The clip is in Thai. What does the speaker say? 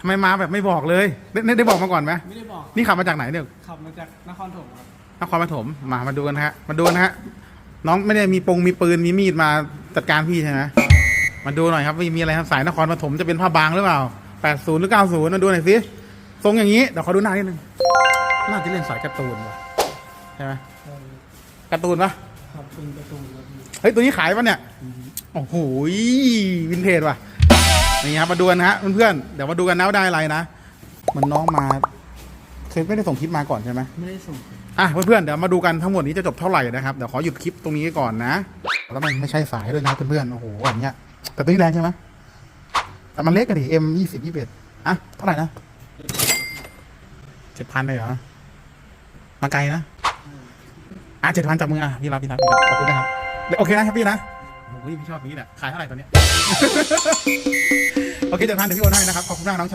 ทำไมมาแบบไม่บอกเลยได้ได้ได้บอกมาก่อนไหมไม่ได้บอกนี่ขับมาจากไหนเนี่ยขับมาจากนครถมครับนครปฐมมามาดูกันนะฮะ มาดูนะฮะ น้องไม่ได้มีปงมีปืนมีมีดมาจัดการพี่ใช่ไหมมาดูหน่อยครับว่ามีอะไรครับสายนครปฐมจะเป็นผ้าบางหรือเปล่า 80 หรือ 90 มาดูหน่อยสิทรงอย่างนี้เดี๋ยวขอดูหน้านิดนึงน่าจะเล่นสายการ์ตูนว่ะใช่ไหมการ์ตูนปะขับเป็นประตูครับพี่เฮ้ยตัวนี้ขายปะเนี่ยโอ้โหวินเทจว่ะ นี่ครับมาดูกันนะฮะเพื่อนๆเดี๋ยวมาดูกันนะว่าได้อะไรนะมันน้องมาเคยไม่ได้ส่งคลิปมาก่อนใช่ไหมไม่ได้ส่งอะเพื่อนๆเดี๋ยวมาดูกันทั้งหมดนี้จะจบเท่าไหร่นะครับเดี๋ยวขอหยุดคลิปตรงนี้ก่อนนะ แล้วมันไม่ใช่สายด้วยนะเพื่อนๆโอ้โหอันเนี้ยแต่ตัวนี้แรงใช่ไหมแต่มันเล็กกันดิ M ยี่สิบยี่สิบเอ็ดอะเท่าไหร่นะเจ็ดพันเลยเหรอมาไกลนะอะเจ็ดพันจับมืออะพี่รับพี่รับพี่รับขอบคุณนะครับเดี๋ยวโอเคนะครับพี่นะ โอ้โหพี่ชอบนี้แหละ ขายเท่าไหร่ตอนเนี้ย โอเคเดี๋ยวพันเดี๋ยวพี่โอนให้นะครับ ขอบคุณมากน้องชาย